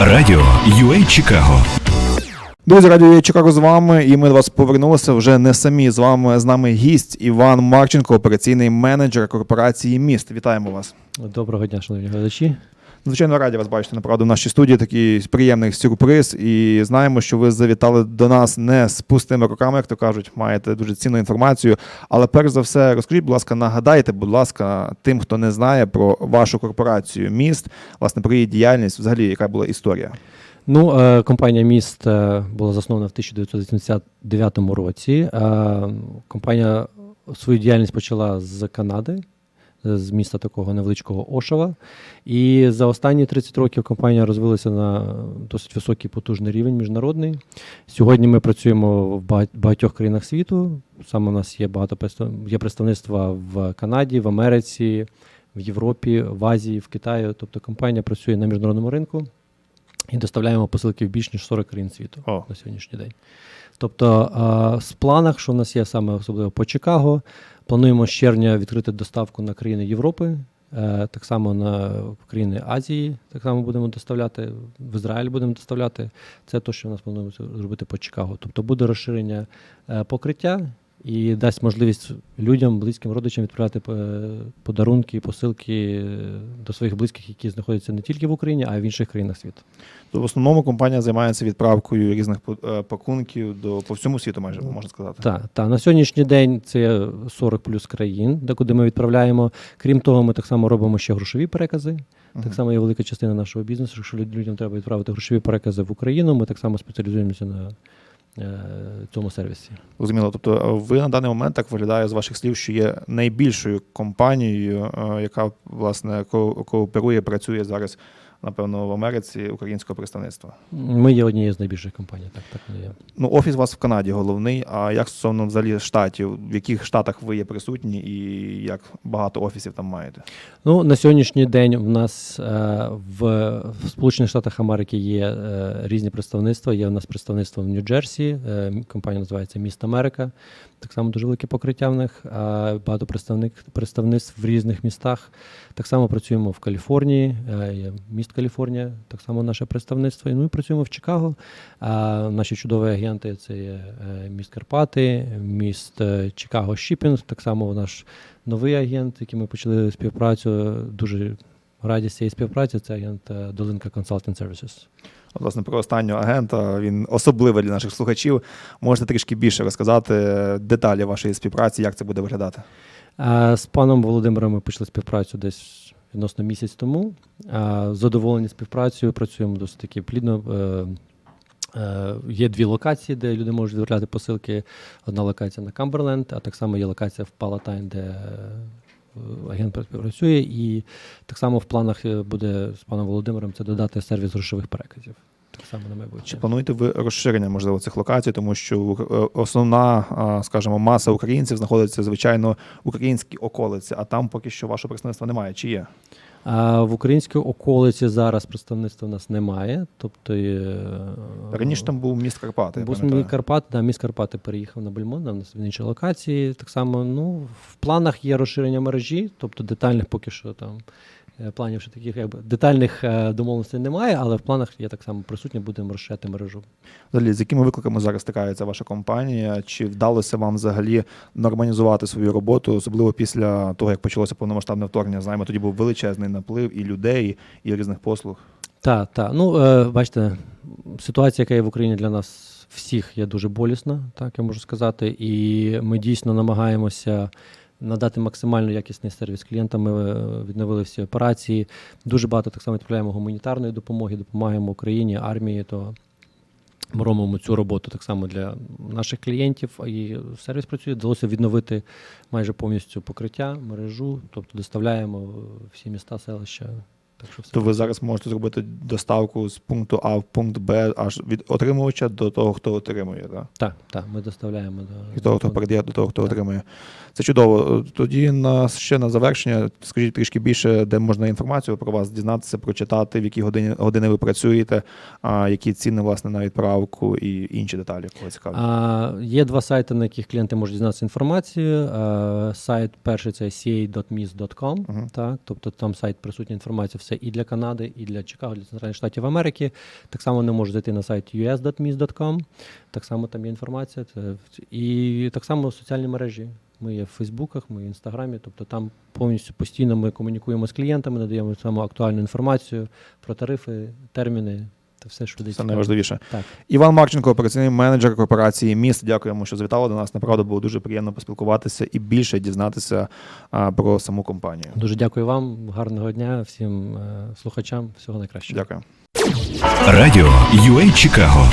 Радіо UA Чикаго Друзі, радіо UA Чикаго з вами, і ми до вас повернулися вже не самі. З вами з нами гість Іван Марченко, операційний менеджер корпорації Міст. Вітаємо вас. Доброго дня, шановні глядачі. Звичайно, раді вас бачити. Направду в нашій студії такий приємний сюрприз. І знаємо, що ви завітали до нас не з пустими руками, як то кажуть, маєте дуже цінну інформацію. Але перш за все, розкажіть, будь ласка, нагадайте, будь ласка, тим, хто не знає про вашу корпорацію міст, власне, про її діяльність, взагалі, яка була історія. Ну, е, компанія Міст е, була заснована в 1989 році. Е, Компанія свою діяльність почала з Канади, з міста такого невеличкого Ошава. І за останні 30 років компанія розвилася на досить високий потужний рівень міжнародний. Сьогодні ми працюємо в багатьох країнах світу. Саме у нас є багато представ- є представництва в Канаді, в Америці, в Європі, в Азії, в Китаї. Тобто компанія працює на міжнародному ринку і доставляємо посилки в більш ніж 40 країн світу О. на сьогоднішній день. Тобто, в планах, що в нас є саме особливо по Чикаго, плануємо з червня відкрити доставку на країни Європи, е, так само на країни Азії, так само будемо доставляти, в Ізраїль будемо доставляти. Це те, що в нас плануємо зробити по Чикаго. Тобто буде розширення е, покриття і дасть можливість людям, близьким родичам відправляти е, подарунки, посилки е, до своїх близьких, які знаходяться не тільки в Україні, а й в інших країнах світу. То в основному компанія займається відправкою різних е, пакунків до по всьому світу, майже можна сказати. Так, та на сьогоднішній день це 40 плюс країн, де куди ми відправляємо. Крім того, ми так само робимо ще грошові перекази. Так само є велика частина нашого бізнесу. Якщо люд- людям треба відправити грошові перекази в Україну, ми так само спеціалізуємося на цьому сервісі. Зрозуміло. Тобто, е, ви на даний момент так виглядає з ваших слів, що є найбільшою компанією, е, яка власне ко- кооперує, працює зараз, напевно, в Америці українського представництва. Ми є однією з найбільших компаній. Так, так є. Ну, офіс у вас в Канаді головний. А як стосовно взагалі штатів, в яких штатах ви є присутні, і як багато офісів там маєте? Ну, на сьогоднішній день в нас е, в, в Сполучених Штатах Америки є е, різні представництва. Є у нас представництво в Нью-Джерсі, е, компанія називається Міст Америка. Так само дуже велике покриття в них. А багато представник, представництв в різних містах. Так само працюємо в Каліфорнії, е, міст Каліфорнія, так само наше представництво. Ну і працюємо в Чикаго. А наші чудові агенти це є е, міст Карпати, міст е, Чикаго Шіпінг. Так само наш новий агент, який ми почали співпрацю. Дуже раді з цієї співпраці. Це агент е, Долинка Consulting Services. Власне, про останнього агента він особливий для наших слухачів. Можете трішки більше розказати деталі вашої співпраці, як це буде виглядати? З паном Володимиром ми почали співпрацю десь відносно місяць тому. Задоволені співпрацею, працюємо досить таки плідно. Е, е, Є дві локації, де люди можуть відправляти посилки. Одна локація на Камберленд, а так само є локація в Палатайн, де е, агент працює. І так само в планах буде з паном Володимиром це додати сервіс грошових переказів. Так само на Чи плануєте ви розширення можливо цих локацій, тому що е, основна, скажімо, маса українців знаходиться звичайно в українській околиці, а там поки що вашого представництва немає. Чи є? А в українській околиці зараз представництва у нас немає. Тобто е, Раніше там був міст Карпати. Був пам'ятаю. мій Карпат, да, міст Карпати переїхав на Бельмон, у нас в інші локації. Так само, ну, в планах є розширення мережі, тобто детальних поки що там планів ще таких, якби детальних е, домовленостей немає, але в планах є так само присутні, будемо розширяти мережу. Взагалі, з якими викликами зараз стикається ваша компанія? Чи вдалося вам взагалі нормалізувати свою роботу, особливо після того, як почалося повномасштабне вторгнення? Знаємо, тоді був величезний наплив і людей, і різних послуг. Так, так. Ну, е, бачите, ситуація, яка є в Україні для нас всіх, є дуже болісна, так я можу сказати. І ми дійсно намагаємося надати максимально якісний сервіс клієнтам. Ми е, відновили всі операції. Дуже багато так само відправляємо гуманітарної допомоги, допомагаємо Україні, армії. То ми робимо цю роботу так само для наших клієнтів. І сервіс працює. Вдалося відновити майже повністю покриття, мережу, тобто доставляємо всі міста, селища. Так що все То ви зараз можете зробити доставку з пункту А в пункт Б аж від отримувача до того, хто отримує, так? Так, так, ми доставляємо до Від того, хто передає до того, хто Так. отримує. Це чудово. Тоді на ще на завершення скажіть трішки більше, де можна інформацію про вас дізнатися, прочитати, в які години години ви працюєте, а які ціни власне на відправку і інші деталі, кого цікавить. А, є два сайти, на яких клієнти можуть дізнатися інформацію. А, сайт перший це ca.mis.com, Мгм. так, тобто там сайт присутня інформація, це і для Канади, і для Чикаго, для Центральних Штатів Америки. Так само вони можуть зайти на сайт us.mis.com, так само там є інформація. Це, і так само соціальні мережі. Ми є в Фейсбуках, ми є в Інстаграмі, тобто там повністю постійно ми комунікуємо з клієнтами, надаємо саму актуальну інформацію про тарифи, терміни та все, що Це найважливіше. Так. Іван Марченко, операційний менеджер корпорації Міст. Дякуємо, що завітали до нас. Направду було дуже приємно поспілкуватися і більше дізнатися а, про саму компанію. Дуже дякую вам, гарного дня всім е, слухачам, всього найкращого. Дякую. Радіо UA Чикаго